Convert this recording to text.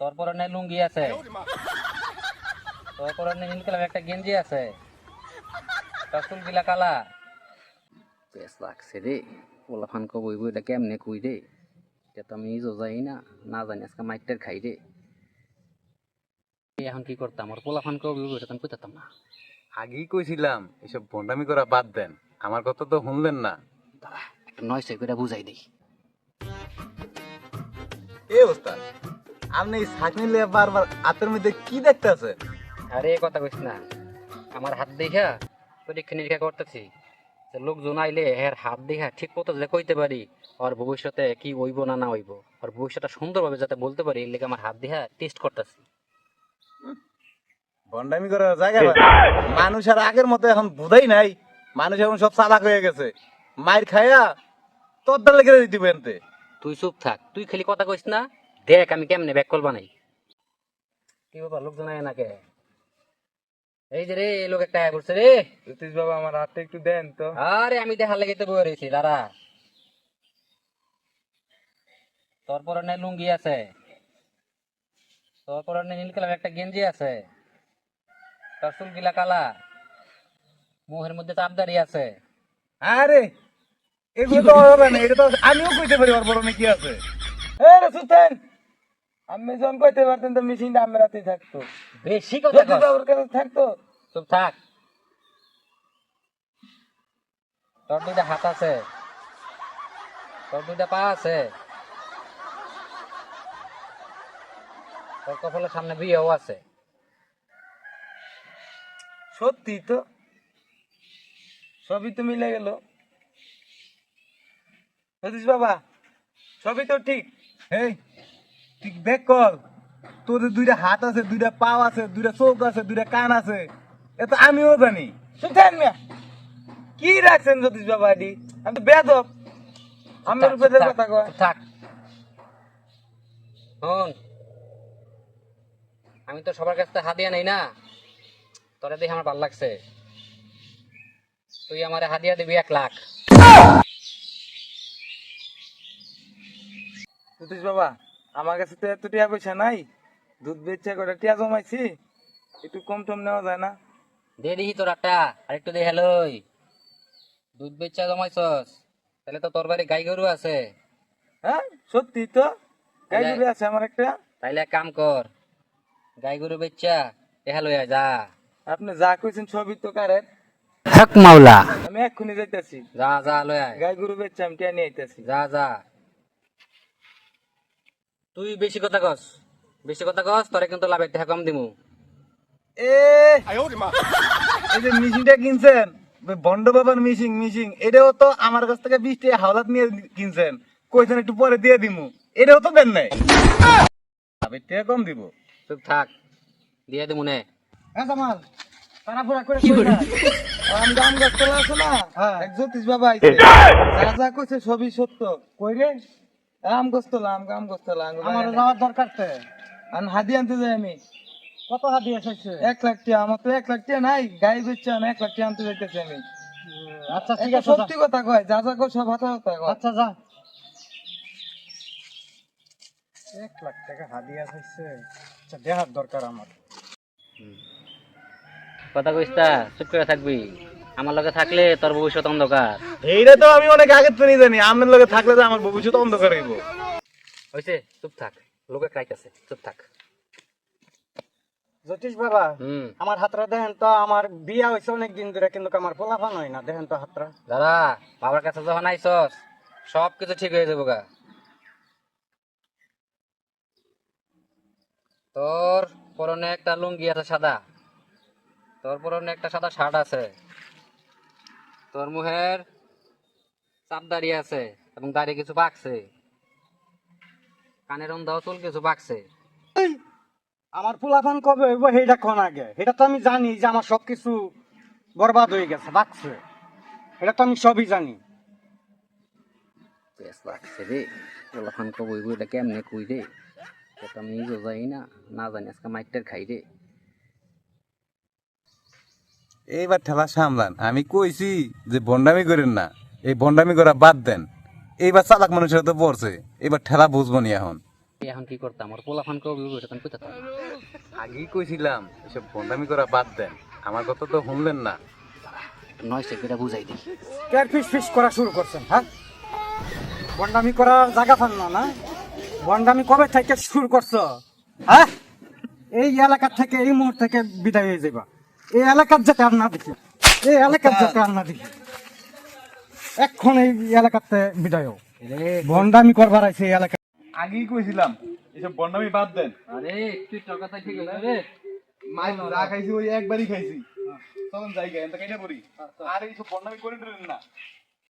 তোর পরনে লুঙ্গি আছে। তোর পরনে নীল কালার একটা গেঞ্জি আছে। তোর চুলগুলা কালা। বেশ লাগছে রে। ওলা ফান কবই বইটা কেমনে কই রে? এটা তো আমি নিজেও যাই না। না জানি আজকে মাইটের খাই রে। এখন কি করতাম? ওর পোলা ফান কবই বইটা আমি কইতাম না। আগেই কইছিলাম এসব ভন্ডামি করা বাদ দেন। আমার কথা তো শুনলেন না। দাঁড়া একটা নয় সই করে বুঝাই দিই। এ ওস্তাদ আপনি এই ছাকনি লিয়ে বারবার হাতের মধ্যে কি দেখতেছে আরে কথা কইস না। আমার হাত দেখা পরীক্ষা নিরীক্ষা করতেছি। লোকজন আইলে এর হাত দেখা ঠিক মতো যে কইতে পারি আর ভবিষ্যতে কি হইব না না হইব আর ভবিষ্যৎটা সুন্দরভাবে যাতে বলতে পারি এর লেগে আমার হাত দেখা টেস্ট করতেছি। ভন্ডামি করার জায়গা না। মানুষ আর আগের মতো এখন বোধাই নাই। মানুষ এখন সব চালাক হয়ে গেছে। মায়ের খায়া তোর লেগে দিতে পেনতে তুই চুপ থাক। তুই খালি কথা কইস না দেখ আমি কেমনে ব্যাক কল বানাই? কি ব্যাপার লোকজন আয় নাকে? এই যে রে এই লোক একটা আয়া করছে রে। জ্যোতিষ বাবা আমার হাতটা একটু দেন তো। আরে আমি দেখার লেগে তো বয়ে রয়েছি দাঁড়া। তোর পরনে লুঙ্গি আছে। তোর পরনে নীল কালার একটা গেঞ্জি আছে। তোর চুলগুলা কালা। মুখের মধ্যে চাপদারি আছে। আরে এগুলো তো হবে না এটা তো আমিও কইতে পারি ওর বড় কি আছে। এ রে সুতেন আমি যখন কইতে পারতেন তো মেশিনটা আমার রাতে থাকতো। বেশি কথা বাবুর কাছে থাকতো। চুপ থাক। তোর দুইটা হাত আছে। তোর দুইটা পা আছে। তোর কপালের সামনে বিয়েও আছে। সত্যি তো। সবই তো মিলে গেল। সতীশ বাবা সবই তো ঠিক। এই ঠিক দেখ কল তোদের দুইটা হাত আছে দুইটা পাও আছে দুইটা চোখ আছে দুইটা কান আছে এত আমিও জানি। শুনছেন মিয়া? কি রাখছেন জ্যোতিষ বাবা এটি? আমি তো বেদব। আমার উপরে কথা কয়। থাক। শোন আমি তো সবার কাছ থেকে হাদিয়া নেই না। তোরা দেখে আমার ভালো লাগছে। তুই আমার হাদিয়া দিবি এক লাখ। জ্যোতিষ বাবা আমার কাছে তো এত টিয়া পয়সা নাই। দুধ বেচে কটা টিয়া জমাইছি একটু কম টম নেওয়া যায় না। দে দিহি তোর একটা আরেকটু দে হ্যালোই দুধ বেচা জমাইছস তাহলে তো তোর বাড়ি গাই গরু আছে। হ্যাঁ সত্যি তো গাই গরু আছে আমার একটা। তাইলে এক কাম কর গাই গরু বেচা দেখা লইয়া যা। আপনি যা কইছেন সবই তো কারের হক মাওলা। আমি এক্ষুনি যাইতাছি। যা যা লইয়া গাই গরু বেচছে আমি টিয়া নিয়ে আইতেছি। যা যা। তুই বেশি কথা কস। বেশি কথা কস তোরে কিন্তু লাভের টাকা কম দিমু। এ! এই যে মিশিংটা কিনছেন বন্ড বাবার মিশিং মিশিং এটাও তো আমার কাছ থেকে বিশ টাকা হাওলাত নিয়ে কিনছেন। কইছেন একটু পরে দিয়ে দিমু। এটাও তো দেন নাই। লাভের টাকা কম দিব। চুপ থাক দিয়ে দিমু নে। হ্যাঁ জামাল তাড়াহুড়া করে কই না? গাছ তোলা আছে না? এক জ্যোতিষ বাবা আইছে। যা যা কইছে সবই সত্য। কই রে? আম তোলা আম গাম গাছ আমার যাওয়ার দরকার তে? আন হাদি আনতে যাই আমি। কত হাদি আছে এক লাখ টাকা আমার তো এক লাখ টাকা নাই গাই বেচছে আমি এক লাখ টাকা আনতে যাইতেছি আমি। আচ্ছা ঠিক আছে সত্যি কথা কয় যা যা কই সব হাতে হাতে কয়। আচ্ছা যা। এক লাখ টাকা হাদিয়া হইছে আচ্ছা দেহার দরকার আমার। কথা কইস তা চুপ করে থাকবি। আমার লগে থাকলে তোর ভবিষ্যৎ অন্ধকার। এইটা তো আমি অনেক আগে থেকে জানি। আপনার লগে থাকলে তো আমার ভবিষ্যৎ অন্ধকার হইব। হইছে চুপ থাক। লোকে ক্রাইতেছে চুপ থাক। জ্যোতিষ বাবা আমার হাতরা দেখেন তো আমার বিয়া হয়েছে অনেক দিন ধরে কিন্তু আমার ফলাফল হয় না দেখেন তো হাতরা। দাদা বাবার কাছে যখন আইসস সব কিছু ঠিক হয়ে যাব গা। তোর পরনে একটা লুঙ্গি আছে সাদা। তোর পরনে একটা সাদা শার্ট আছে। তোর মুখের চাপ দাঁড়িয়ে আছে এবং দাঁড়িয়ে কিছু পাকছে। কানের অন্ধাও চুল কিছু পাকছে। আমার ফুলাফান কবে হইব সেইটা কোন আগে? এটা তো আমি জানি যে আমার সবকিছু বরবাদ হয়ে গেছে বাকছে এটা তো আমি সবই জানি। বেশ লাগছে রে ওলাখান কবই বইটা কেমনে কই রে এটা আমি যাই না না জানি আজকে মাইটের খাই রে। এইবার ঠেলা সামলান। আমি কইছি যে বন্ডামি করেন না। এই বন্ডামি করা বাদ দেন। এইবার চালাক মানুষের তো পড়ছে এবার ঠেলা বুঝব নি এখন। এখন কি করতাম? আর পোলাফান কেউ ওইটা আগেই কইছিলাম এসব বন্দামি করা বাদ দেন। আমার কথা তো শুনলেন না। নয় সেটা বুঝাই দিই। কেয়ার ফিস ফিস করা শুরু করছেন হ্যাঁ? বন্ডামি করার জায়গা পান না না? বন্ডামি কবে থেকে শুরু করছ হ্যাঁ? এই এলাকার থেকে এই মুহূর্ত থেকে বিদায় হয়ে যাবা। এই এলাকার যাতে আর না দেখি এই এলাকার যাতে আর না দেখি। এখন এই এলাকাতে বিদায় হও বন্ডামি করবার আছে এই এলাকা আগেই কইছিলাম এসব বন্ডামি বাদ দেন। আরে একটু টাকা থাকি গেল রে মাই যা খাইছি ওই একবারই খাইছি। তখন যাই গে এটা কাইটা পড়ি আর এইসব বন্ডামি করে দিলেন না।